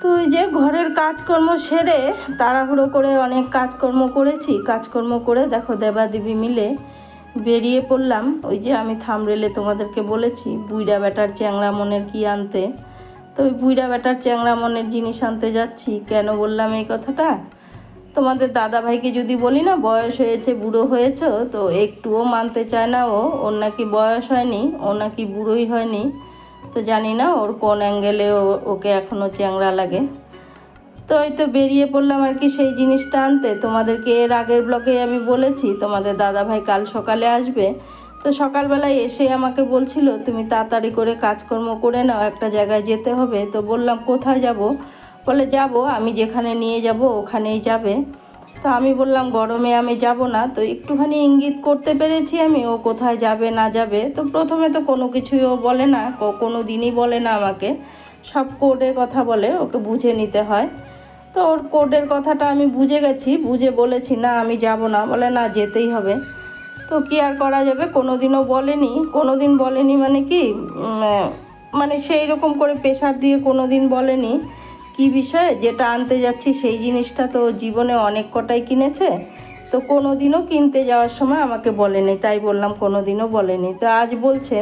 তো ওই যে ঘরের কাজকর্ম সেরে তাড়াহুড়ো করে অনেক কাজকর্ম করেছি। কাজকর্ম করে দেখো দেবাদেবী মিলে বেরিয়ে পড়লাম। ওই যে আমি থামরেলে তোমাদেরকে বলেছি, বুইড়া বেটার চ্যাংড়া মনের কি আনতে? তো ওই বুইড়া বেটার চ্যাংড়া মনের জিনিস আনতে যাচ্ছি। কেন বললাম এই কথাটা? তোমাদের দাদা ভাইকে যদি বলি না, বয়স হয়েছে, বুড়ো হয়েছে, তো একটুও মানতে চায় না ও। ওর নাকি বয়স হয়নি, ও নাকি বুড়োই হয়নি। তো জানি না ওর কোন অ্যাঙ্গেলে ওকে এখনও চ্যাংড়া লাগে। তো এই তো বেরিয়ে পড়লাম আর কি সেই জিনিসটা আনতে। তোমাদেরকে এর আগের ব্লগে আমি বলেছি, তোমাদের দাদা ভাই কাল সকালে আসবে। তো সকালবেলায় এসে আমাকে বলছিল, তুমি তাড়াতাড়ি করে কাজকর্ম করে নাও, একটা জায়গায় যেতে হবে। তো বললাম, কোথায় যাব? বলে, যাব, আমি যেখানে নিয়ে যাব, ওখানেই যাবে। তো আমি বললাম, গরমে আমি যাব না। তো একটুখানি ইঙ্গিত করতে পেরেছি আমি, ও কোথায় যাবে, না যাবে? তো প্রথমে তো কোনো কিছুই ও বলে না কোনো দিনই বলে না আমাকে। সব কোডে কথা বলে, ওকে বুঝে নিতে হয়। তো ওর কোডের কথাটা আমি বুঝে গেছি, বুঝে বলেছি, না, আমি যাব না। বলে, না, যেতেই হবে। তো কি আর করা যাবে? কোনো দিনও বলেনি। কোনো দিন বলেনি মানে কি? মানে সেই রকম করে প্রেশার দিয়ে কোনো দিন বলেনি। কি বিষয়ে? যেটা আনতে যাচ্ছি সেই জিনিসটা তো জীবনে অনেক কটাই কিনেছে। তো কোনো দিনও কিনতে যাওয়ার সময় আমাকে বলেনি, তাই বললাম কোনো দিনও বলেনি। তো আজ বলছে,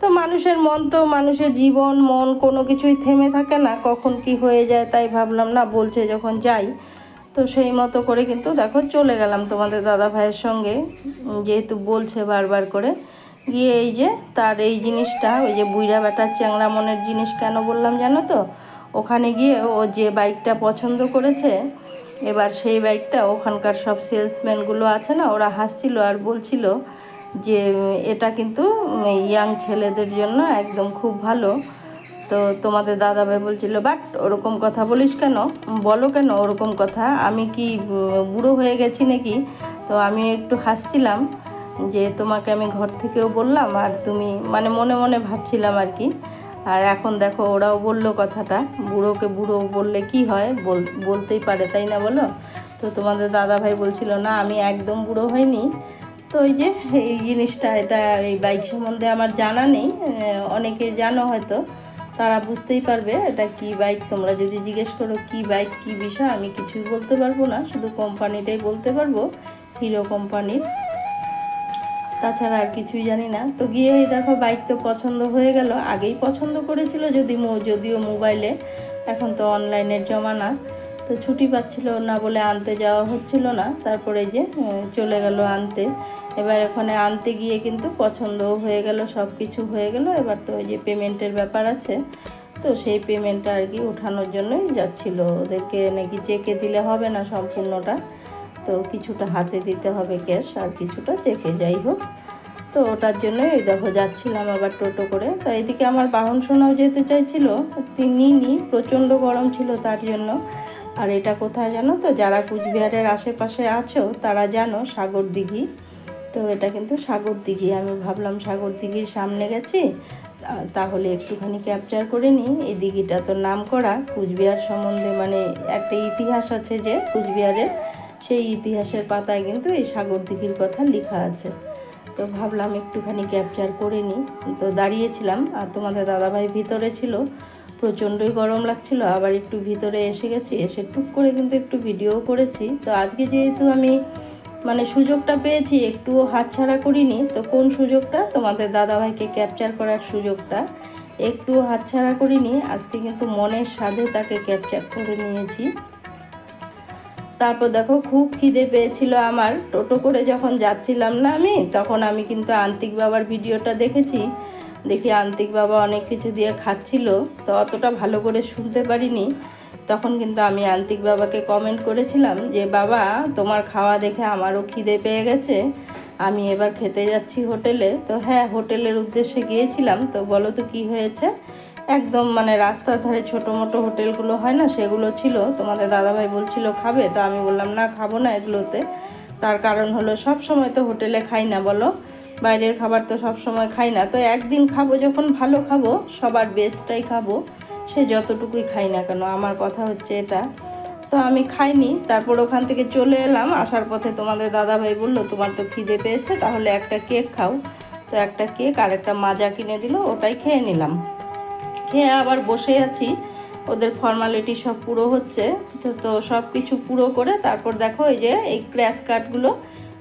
তো মানুষের মন তো মানুষের জীবন, মন কোনো কিছুই থেমে থাকে না। কখন কি হয়ে যায় তাই ভাবলাম না, বলছে যখন যাই। তো সেই মতো করে কিন্তু দেখো চলে গেলাম তোমাদের দাদা ভাইয়ের সঙ্গে, যেহেতু বলছে বারবার করে। গিয়ে এই যে তার এই জিনিসটা, ওই যে বুইরা বেটার চ্যাংড়া মনের জিনিস কেন বললাম জানো তো? ওখানে গিয়ে ও যে বাইকটা পছন্দ করেছে, এবার সেই বাইকটা ওখানকার সব সেলসম্যানগুলো আছে না, ওরা হাসছিল আর বলছিল যে এটা কিন্তু ইয়াং ছেলেদের জন্য একদম খুব ভালো। তো তোমাদের দাদা ভাই বলছিল, বাট ওরকম কথা বলিস কেন? বলো কেন ওরকম কথা? আমি কি বুড়ো হয়ে গেছি নাকি? তো আমি একটু হাসছিলাম যে তোমাকে আমি ঘর থেকেও বললাম আর তুমি মানে মনে মনে ভাবছিলাম আর কি। আর এখন দেখো ওরাও বলল কথাটা। বুড়োকে বুড়ো বললে কি হয়? বল, বলতেই পারে, তাই না বলো? তো তোমাদের দাদা ভাই বলছিল, না, আমি একদম বুড়ো হইনি। তো ওই যে এই জিনিসটা, এটা এই বাইক সম্বন্ধে আমার জানা নেই। অনেকে জানো হয়তো, তারা বুঝতেই পারবে এটা কি বাইক। তোমরা যদি জিজ্ঞেস করো, কি বাইক, কি বিষয়? আমি কিছুই বলতে পারব না। শুধু কোম্পানিটাই বলতে পারব, হিরো কোম্পানির। তাছাড়া আর কিছুই জানি না। তো গিয়ে দেখো বাইক তো পছন্দ হয়ে গেল। আগেই পছন্দ করেছিল যদি মো- যদিও মোবাইলে এখন তো অনলাইনের জমানা। তো ছুটি পাচ্ছিল না বলে আনতে যাওয়া হচ্ছিল না। তারপরে যে চলে গেল আনতে। এবার ওখানে আনতে গিয়ে কিন্তু পছন্দও হয়ে গেল সব কিছু হয়ে গেল। এবার তো ওই যে পেমেন্টের ব্যাপার আছে। তো সেই পেমেন্টটা আর কি ওঠানোর জন্যই যাচ্ছিল। ওদেরকে নাকি চেকে দিলে হবে না সম্পূর্ণটা। তো কিছুটা হাতে দিতে হবে ক্যাশ আর কিছুটা চেকে যাই হোক। তো ওটার জন্যই ওই দেখো যাচ্ছিলাম আবার টোটো করে। তো এদিকে আমার বাহন সোনাও যেতে চাইছিল তিনি নি প্রচণ্ড গরম ছিল তার জন্য। আর এটা কোথায় জানো তো, যারা কুচবিহারের আশেপাশে আছো তারা জানো সাগর দিঘি তো এটা কিন্তু সাগর দিঘি আমি ভাবলাম সাগর দিঘির সামনে গেছি তাহলে একটুখানি ক্যাপচার করে নিই। এই দিঘিটা তো নাম করা কুচবিহার সম্বন্ধে মানে একটা ইতিহাস আছে যে, কুচবিহারের। সেই ইতিহাসের পাতায় কিন্তু এই সাগর দিঘির কথা লেখা আছে। তো ভাবলাম একটুখানি ক্যাপচার করে নিই। তো দাঁড়িয়েছিলাম আর তোমাদের দাদাভাই ভিতরে ছিল। প্রচণ্ডই গরম লাগছিল, আবার একটু ভিতরে এসে গেছি, এসে টুক করে কিন্তু একটু ভিডিও করেছি। তো আজকে যেহেতু আমি মানে সুযোগটা পেয়েছি, একটুও হাতছাড়া করিনি, তো কোন সুযোগটা? তোমাদের দাদাভাইকে ক্যাপচার করার সুযোগটা। একটুও হাতছাড়া করিনি, আজকে কিন্তু মনের সাধে তাকে ক্যাপচার করে নিয়েছি। তারপর দেখো খুব খিদে পেয়েছিল আমার। টোটো করে যখন যাচ্ছিলাম না আমি, তখন আমি কিন্তু আন্তিক বাবার ভিডিওটা দেখেছি। দেখি আন্তিক বাবা অনেক কিছু দিয়ে খাচ্ছিল, তো অতটা ভালো করে শুনতে পারিনি। তখন কিন্তু আমি আন্তিক বাবাকে কমেন্ট করেছিলাম যে, বাবা, তোমার খাওয়া দেখে আমারও খিদে পেয়ে গেছে। আমি এবার খেতে যাচ্ছি হোটেলে। তো হ্যাঁ হোটেলের উদ্দেশ্যে গিয়েছিলাম। তো বলো তো কী হয়েছে? একদম মানে রাস্তার ধারে ছোটো মোটো হোটেলগুলো হয় না, সেগুলো ছিল। তোমাদের দাদাভাই বলছিল, খাবে? তো আমি বললাম, না, খাব না এগুলোতে। তার কারণ হলো, সব সময় তো হোটেলে খাই না, বলো? বাইরের খাবার তো সব সময় খাই না। তো একদিন খাব, যখন ভালো খাব, সবার বেস্টটাই খাব, সে যতটুকুই খাই না কেন, আমার কথা হচ্ছে এটা। তো আমি খাইনি, তারপর ওখান থেকে চলে এলাম, আসার পথে তোমাদের দাদাভাই বলল, তোমার তো খিদে পেয়েছে, তাহলে একটা কেক খাও। তো একটা কেক আর একটা মাজা কিনে দিল, ওটাই খেয়ে নিলাম। খেয়ে আবার বসে আছি। ওদের ফর্মালিটি সব পুরো হচ্ছে। তো তো সব কিছু পুরো করে তারপর দেখো এই যে এই ক্র্যাশ কার্ডগুলো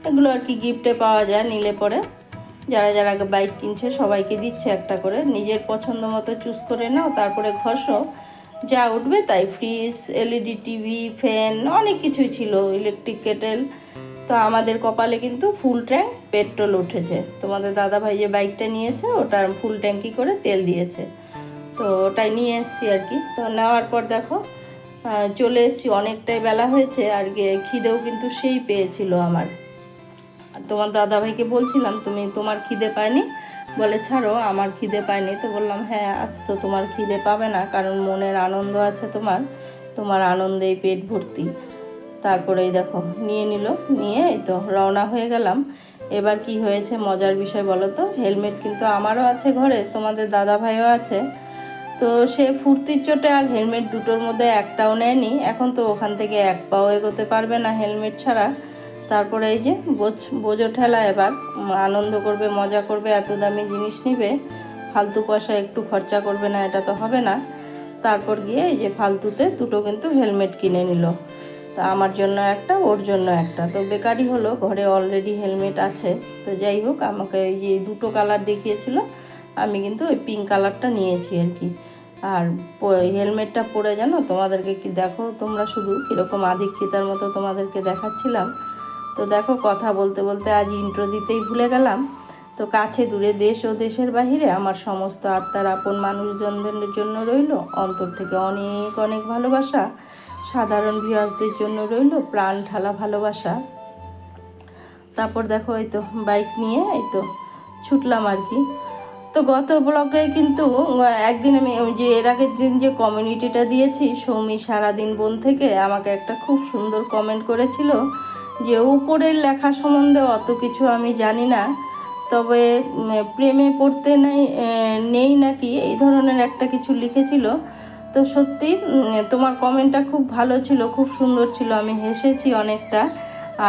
এগুলো আর কি গিফটে পাওয়া যায় নিলে পরে। যারা যারা বাইক কিনছে সবাইকে দিচ্ছে একটা করে। নিজের পছন্দ মতো চুজ করে নাও, তারপরে ঘষো। যা উঠবে তাই ফ্রিজ এলইডি টিভি ফ্যান অনেক কিছুই ছিল ইলেকট্রিক কেটেল তো আমাদের কপালে কিন্তু ফুল ট্যাঙ্ক পেট্রোল উঠেছে। তোমাদের দাদা ভাই যে বাইকটা নিয়েছে, ওটার ফুল ট্যাঙ্কি করে তেল দিয়েছে। তো ওটাই নিয়ে এসেছি আর কি। তো নেওয়ার পর দেখো চলে এসেছি। অনেকটাই বেলা হয়েছে আর খিদেও কিন্তু সেই পেয়েছিল আমার। তোমার দাদাভাইকে বলছিলাম, তুমি তোমার খিদে পায়নি? বলে, ছাড়ো, আমার খিদে পায়নি। তো বললাম হ্যাঁ আজ তো তোমার খিদে পাবে না, কারণ মনের আনন্দ আছে তোমার। তোমার আনন্দেই পেট ভর্তি। তারপরে এই দেখো, নিয়ে নিল। নিয়ে এই তো রওনা হয়ে গেলাম। এবার কি হয়েছে মজার বিষয় বলো তো? হেলমেট কিন্তু আমারও আছে ঘরে, তোমাদের দাদা ভাইও আছে। তো সে ফুর্তির চোটে আর হেলমেট দুটোর মধ্যে একটাও নেয়নি। এখন তো ওখান থেকে এক পাও এগোতে পারবে না হেলমেট ছাড়া। তারপরে এই যে বোঝ, বোঝো ঠেলা এবার। আনন্দ করবে, মজা করবে, এত দামি জিনিস নিবে। ফালতু পয়সা একটু খরচা করবে না, এটা তো হবে না। তারপর গিয়ে এই যে ফালতুতে দুটো কিন্তু হেলমেট কিনে নিল। তা আমার জন্য একটা, ওর জন্য একটা। তো বেকারই হলো, ঘরে অলরেডি হেলমেট আছে। তো যাই হোক, আমাকে এই যে দুটো কালার দেখিয়েছিল আমি কিন্তু ওই পিঙ্ক কালারটা নিয়েছি আর কি। আর হেলমেটটা পরে জানো, তোমাদেরকে কি দেখো, তোমরা শুধু কীরকম আধিক্যতার মতো তোমাদেরকে দেখাচ্ছিলাম। তো দেখো, কথা বলতে বলতে আজ ইন্ট্রো দিতেই ভুলে গেলাম। তো কাছে দূরে দেশ ও দেশের বাহিরে আমার সমস্ত আত্মার আপন মানুষজনদের জন্য রইল অন্তর থেকে অনেক অনেক ভালোবাসা। সাধারণ ভিউয়ার্সদের জন্য রইল প্রাণ ঢালা ভালোবাসা। তারপর দেখো, এই তো বাইক নিয়ে এই তো ছুটলাম আর কি। তো গত ব্লগে কিন্তু একদিন আমি যে এর আগের দিন যে কমিউনিটিটা দিয়েছি, সৌমি সারাদিন বোন থেকে আমাকে একটা খুব সুন্দর কমেন্ট করেছিল যে উপরের লেখা সম্বন্ধে অত কিছু আমি জানি না, তবে প্রেমে পড়তে নাই নেই নাকি, এই ধরনের একটা কিছু লিখেছিল। তো সত্যি তোমার কমেন্টটা খুব ভালো ছিল, খুব সুন্দর ছিল, আমি হেসেছি অনেকটা।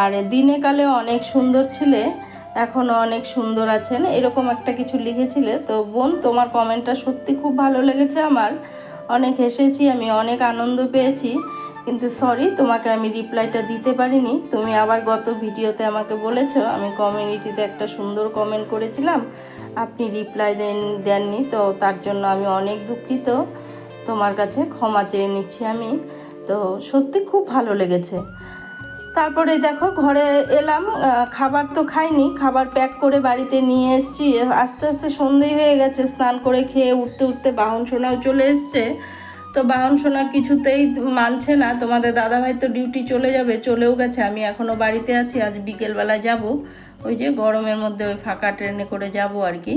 আর দিনে কালে অনেক সুন্দর ছিলে। এখনও অনেক সুন্দর আছেন। এরকম একটা কিছু লিখেছিলে, তো বোন, তোমার কমেন্টটা সত্যি খুব ভালো লেগেছে আমার। অনেক হেসেছি, আমি অনেক আনন্দ পেয়েছি, কিন্তু সরি তোমাকে আমি রিপ্লাইটা দিতে পারিনি। তুমি আবার গত ভিডিওতে আমাকে বলেছ, আমি কমিউনিটিতে একটা সুন্দর কমেন্ট করেছিলাম, আপনি রিপ্লাই দেন, দেননি, তো তার জন্য আমি অনেক দুঃখিত। তোমার কাছে ক্ষমা চেয়ে নিচ্ছি আমি, তো সত্যি খুব ভালো লেগেছে। তারপরে দেখো ঘরে এলাম খাবার তো খাইনি, খাবার প্যাক করে বাড়িতে নিয়ে এসেছি। আস্তে আস্তে সন্ধেই হয়ে গেছে, স্নান করে খেয়ে উঠতে উঠতে বাহন সোনাও চলে এসছে। তো বাহন সোনা কিছুতেই মানছে না, তোমাদের দাদাভাই তো ডিউটি চলে যাবে, চলেও গেছে, আমি এখনও বাড়িতে আছি, আজ বিকেলবেলা যাব। ওই যে গরমের মধ্যে ওই ফাঁকা ট্রেনে করে যাব আর কি।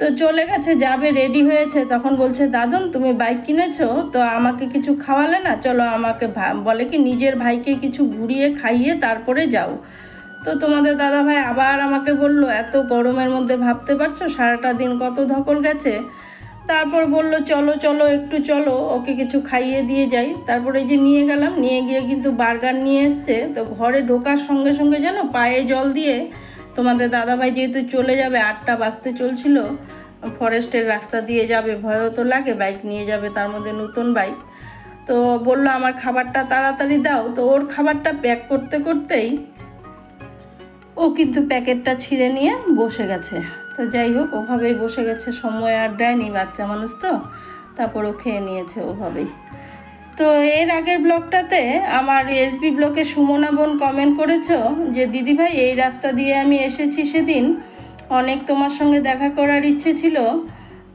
তো চলে গেছে, যাবে রেডি হয়েছে। তখন বলছে দাদন তুমি বাইক কিনেছো? তো আমাকে কিছু খাওয়ালে না? চলো আমাকে বলে কি, নিজের ভাইকে কিছু ঘুরিয়ে খাইয়ে তারপরে যাও। তো তোমাদের দাদা ভাই আবার আমাকে বলল, এত গরমের মধ্যে ভাবতে পারছ? সারাটা দিন কত ধকল গেছে? তারপর বলল, চলো চলো, একটু চলো, ওকে কিছু খাইয়ে দিয়ে যাই। তারপরে যে নিয়ে গেলাম, নিয়ে গিয়ে কিন্তু বার্গার নিয়ে এসছে। তো ঘরে ঢোকার সঙ্গে সঙ্গে যেন পায়ে জল দিয়ে তোমাদের দাদাভাই যেহেতু চলে যাবে, আটটা বাজতে চলছিল ফরেস্টের রাস্তা দিয়ে যাবে, ভয়ও তো লাগে, বাইক নিয়ে যাবে, তার মধ্যে নতুন বাইক। তো বলল, আমার খাবারটা তাড়াতাড়ি দাও। তো ওর খাবারটা প্যাক করতে করতেই ও কিন্তু প্যাকেটটা ছিঁড়ে নিয়ে বসে গেছে। তো যাই হোক, ওভাবেই বসে গেছে, সময় আর দেয়নি, বাচ্চা মানুষ তো। তারপর ও খেয়ে নিয়েছে ওভাবেই। তো এর আগের ব্লগটাতে আমার এসবি ব্লকে সুমনা বোন কমেন্ট করেছ যে, দিদিভাই, এই রাস্তা দিয়ে আমি এসেছি সেদিন অনেক তোমার সঙ্গে দেখা করার ইচ্ছে ছিল।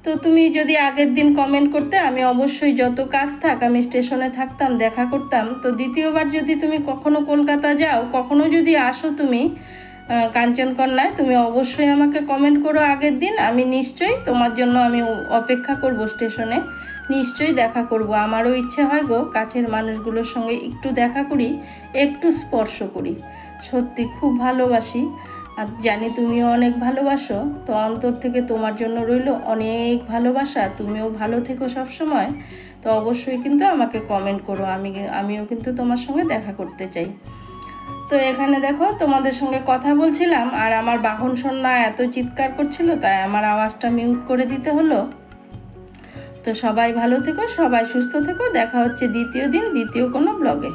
তো তুমি যদি আগের দিন কমেন্ট করতে, আমি অবশ্যই যত কাজ থাক, আমি স্টেশনে থাকতাম, দেখা করতাম। তো দ্বিতীয়বার যদি তুমি কখনো কলকাতা যাও, কখনো যদি আসো তুমি কাঞ্চনকন্যায়, তুমি অবশ্যই আমাকে কমেন্ট করো আগের দিন। আমি নিশ্চয়ই তোমার জন্য আমি অপেক্ষা করব স্টেশনে নিশ্চয়ই দেখা করব। আমারও ইচ্ছে হয় গো, কাছের মানুষগুলোর সঙ্গে একটু দেখা করি, একটু স্পর্শ করি। সত্যি খুব ভালোবাসি। আর জানি তুমিও অনেক ভালোবাসো, তো অন্তর থেকে তোমার জন্য রইল অনেক ভালোবাসা, তুমিও ভালো থেকো সব সময় তো অবশ্যই কিন্তু আমাকে কমেন্ট করো, আমি আমিও কিন্তু তোমার সঙ্গে দেখা করতে চাই। তো এখানে দেখো, তোমাদের সঙ্গে কথা বলছিলাম, আর আমার বাহন সন্না এত চিৎকার করছিল, তাই আমার আওয়াজটা মিউট করে দিতে হলো। তো সবাই ভালো থেকো, সবাই সুস্থ থেকো, দেখা হচ্ছে দ্বিতীয় দিন, দ্বিতীয় কোনো ব্লগে